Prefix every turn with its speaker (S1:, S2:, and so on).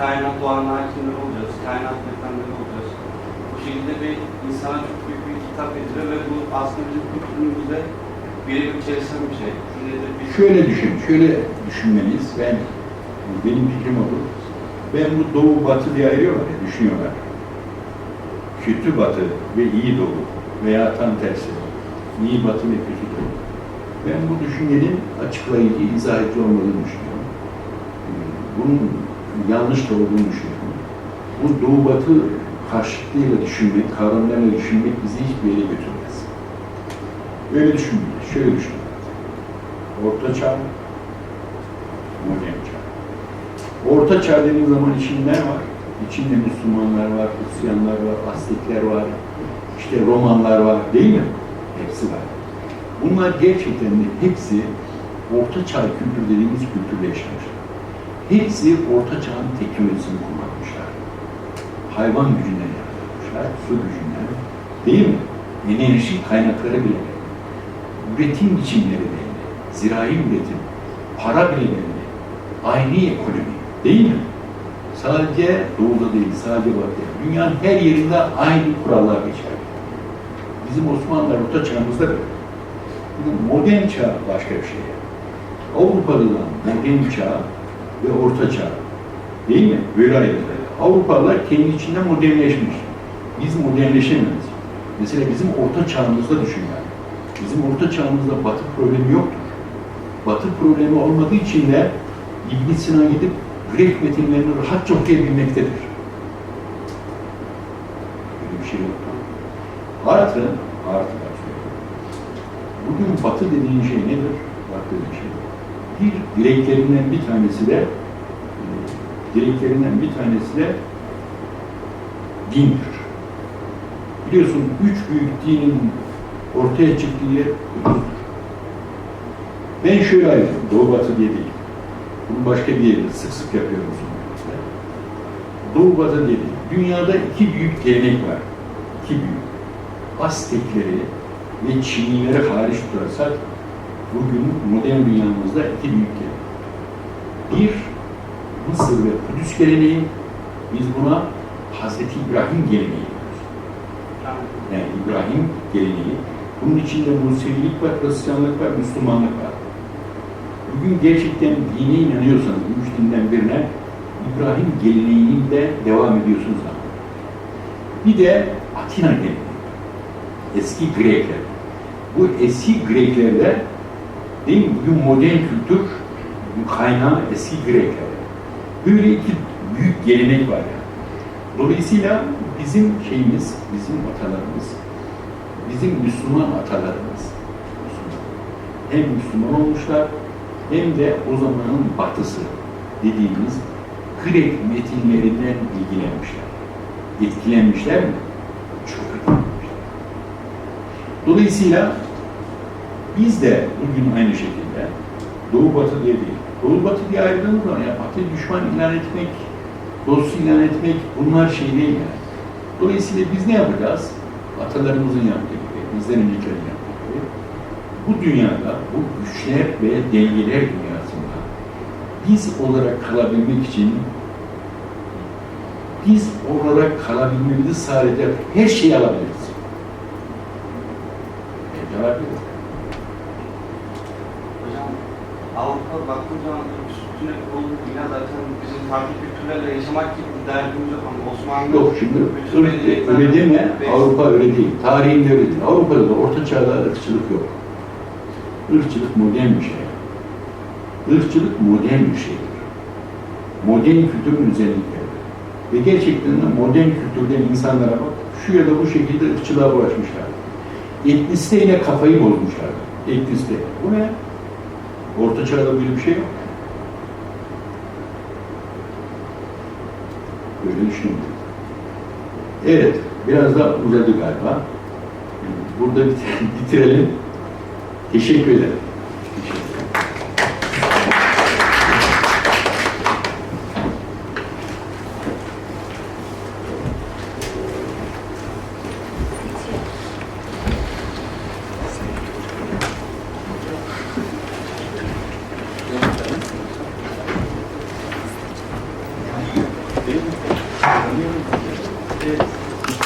S1: kainat doğanın hakimleri olacağız, kainat efendileri olacağız. Bu şekilde bir insana çok büyük bir kitap ediliyor ve bu aslında bizim kültürümüzde birebir çelişen bir şey. Bir
S2: Şöyle düşün, şöyle düşünmeliyiz. Ben, benim fikrim olur. Ben bu doğu batı diye ayırıyorlar ya, düşünüyorlar. Kötü batı ve iyi doğu veya tam tersi. İyi batı ve kötü doğu. Ben bu düşüncenin açıklayıcı, izah edici olmadığını düşünüyorum. Bunun yanlış olduğunu düşünüyorum. Bu doğu batı karşıtlığıyla düşünmek, kavramlarla düşünmek bizi hiçbir yere götürmez. Öyle düşünmeyin, şöyle düşünün. Orta çağ, modern çağ. Orta çağ dediğim zaman içinde ne var? İçinde Müslümanlar var, Hristiyanlar var, Aztekler var, işte Romanlar var, değil mi? Hepsi var. Bunlar gerçekten de hepsi Orta Çağ kültürü dediğimiz kültürde yaşamışlar. Hepsi Orta Çağ'ın teknolojisini kullanmışlar. Hayvan gücünden yaratmışlar, su gücünden, değil mi? Enerji kaynakları bile. Üretim biçimleri belli. Zirai üretim, para bile belli. Aynı ekonomi, değil mi? Sadece doğuda değil, sadece batıda. Dünyanın her yerinde aynı kurallar geçer. Bizim Osmanlılar Orta Çağ'ımızda böyle. Modern çağ başka bir şey. Avrupa'da da modern çağ ve orta çağ. Değil mi? Ayrılıyor. Avrupalılar kendi içinde modernleşmiş. Biz modernleşemeyiz. Mesela bizim orta çağımızda düşün yani. Bizim orta çağımızda batı problemi yoktur. Batı problemi olmadığı için de ibn Sina gidip Grek metinlerini rahatça okuyabilmektedir. Böyle bir şey yoktur. Artı, artı. Bugün batı dediğin şey nedir? Batı dediğin şey. Bir direklerinden bir tanesi de e, direklerinden bir tanesi de dindir. Biliyorsun üç büyük dinin ortaya çıktığı yer Kudüs'tür. Ben şöyle ayırıyorum, Doğu Batı diye değil. Bunu başka bir yerde sık sık yapıyorum sonuçta. Doğu Batı diye değil. Dünyada iki büyük gelenek var. İki büyük. Aztekleri ve Çinlileri hariç tutarsak bugün modern dünyamızda iki büyük gelenek. Bir, Mısır ve Kudüs geleneği. Biz buna Hazreti İbrahim geleneği diyoruz. Yani İbrahim geleneği. Bunun içinde Musevilik var, Hristiyanlık var, Müslümanlık var. Bugün gerçekten dine inanıyorsanız, üç dinden birine İbrahim geleneğinde devam ediyorsunuz ama. Bir de Atina geleneği. Eski Grekler. Bu eski Greklerde değil mi? Bugün modern kültür kaynağı eski Grekler. Böyle iki büyük gelenek var yani. Dolayısıyla bizim şeyimiz, bizim atalarımız, bizim Müslüman atalarımız Müslüman. hem Müslüman olmuşlar hem de o zamanın batısı dediğimiz Grek metinlerinden ilgilenmişler. Etkilenmişler mi? Çok etkilenmişler. Dolayısıyla biz de bugün aynı şekilde Doğu Batı diye değil, Doğu Batı diye ayrıldığımız zaman ya Batı düşman ilan etmek, dost ilan etmek bunlar şey değil yani. Dolayısıyla biz ne yapacağız? Atalarımızın yaptığı gibi, bizden öncekilerin yaptığı gibi bu dünyada, bu güçler ve dengeler dünyasında biz olarak kalabilmek için biz olarak kalabilmemizi sağlayacak her şeyi alabiliriz. Evet, alabiliriz.
S1: Avrupa baktığım zaman üstüne olduğu dünya zaten bizim farklı kültürlerle yaşamak gibi bir derdimiz yok ama Osmanlı
S2: Yok şimdi
S1: medeniyetlerden
S2: öyle deme, Avrupa öyle değil. Tarihinde öyle değil. Avrupa'da da orta çağda ırkçılık yok. Irkçılık modern bir şey. Irkçılık modern bir şeydir. Modern kültürün özellikleri. Ve gerçekten de modern kültürden insanlara bak, şu ya da bu şekilde ırkçılığa bulaşmışlar. Etnisiteyle kafayı bozmuşlar. Etnisite. Bu ne? Orta çağda böyle bir şey yok. Böyle düşünüyorum. Evet, biraz da uzadı galiba. Burada bit- bitirelim. Teşekkür ederim. Teşekkür ederim.